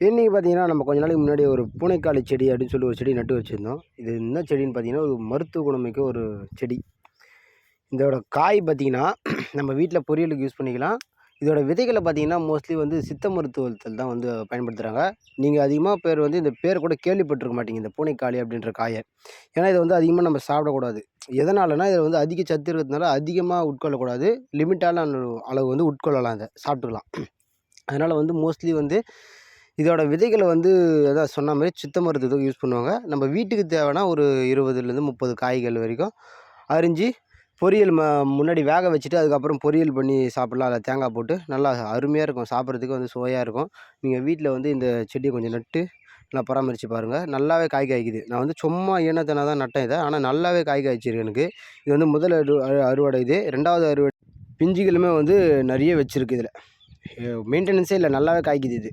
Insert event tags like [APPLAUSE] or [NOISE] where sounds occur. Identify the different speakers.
Speaker 1: இன்றைக்கி பார்த்தீங்கன்னா நம்ம கொஞ்ச நாளைக்கு முன்னாடி ஒரு பூனைக்காளி செடி அப்படின்னு சொல்லி ஒரு செடி நட்டு வச்சுருந்தோம். இது என்ன செடின்னு பார்த்தீங்கன்னா ஒரு மருத்துவ குணமிக்க ஒரு செடி. இதோட காய் பார்த்தீங்கன்னா [CLEARS THROAT] நம்ம வீட்டில் பொரியலுக்கு யூஸ் பண்ணிக்கலாம். இதோட விதைகளை பார்த்தீங்கன்னா மோஸ்ட்லி வந்து சித்த மருத்துவத்தில் தான் வந்து பயன்படுத்துகிறாங்க நீங்கள் அதிகமாக பேர் வந்து இந்த பேர் கூட கேள்விப்பட்டிருக்க மாட்டீங்க இந்த பூனைக்காளி அப்படின்ற காயை. ஏன்னா இதை வந்து அதிகமாக நம்ம சாப்பிடக்கூடாது. எதனாலனா இதில் வந்து அதிக சத்து இருக்கிறதுனால அதிகமாக உட்கொள்ளக்கூடாது. லிமிட்டான அளவு வந்து உட்கொள்ளலாம் இதை. சாப்பிட்டுக்கலாம். [CLEARS THROAT] அதனால் வந்து மோஸ்ட்லி வந்து இதோட விதைகளை வந்து அதான் சொன்ன மாதிரி சித்த மருத்துவத்துக்கு யூஸ் பண்ணுவாங்க. நம்ம வீட்டுக்கு தேவைன்னா ஒரு இருபதுலேருந்து முப்பது காய்கள் வரைக்கும் அரிஞ்சு பொரியல் ம முன்னாடி வேக வச்சுட்டு அதுக்கப்புறம் பொரியல் பண்ணி சாப்பிட்லாம். அதில் தேங்காய் போட்டு நல்லா அருமையாக இருக்கும். சாப்பிட்றதுக்கு வந்து சுவையாக இருக்கும். நீங்கள் வீட்டில் வந்து இந்த செடியை கொஞ்சம் நட்டு நல்லா பராமரித்து பாருங்கள் நல்லாவே காய் காய்க்குது. நான் வந்து சும்மா ஈனத்தனா தான் நட்டேன் இதை. ஆனால் நல்லாவே காய் காய்ச்சிருக்கு எனக்கு. இது வந்து முதல் அறு அறு- அறுவடை இது. ரெண்டாவது அறுவடை பிஞ்சுகளுமே வந்து நிறைய வச்சுருக்கு இதில். மெயின்டெனன்ஸே இல்லை. நல்லாவே காய்க்குது இது.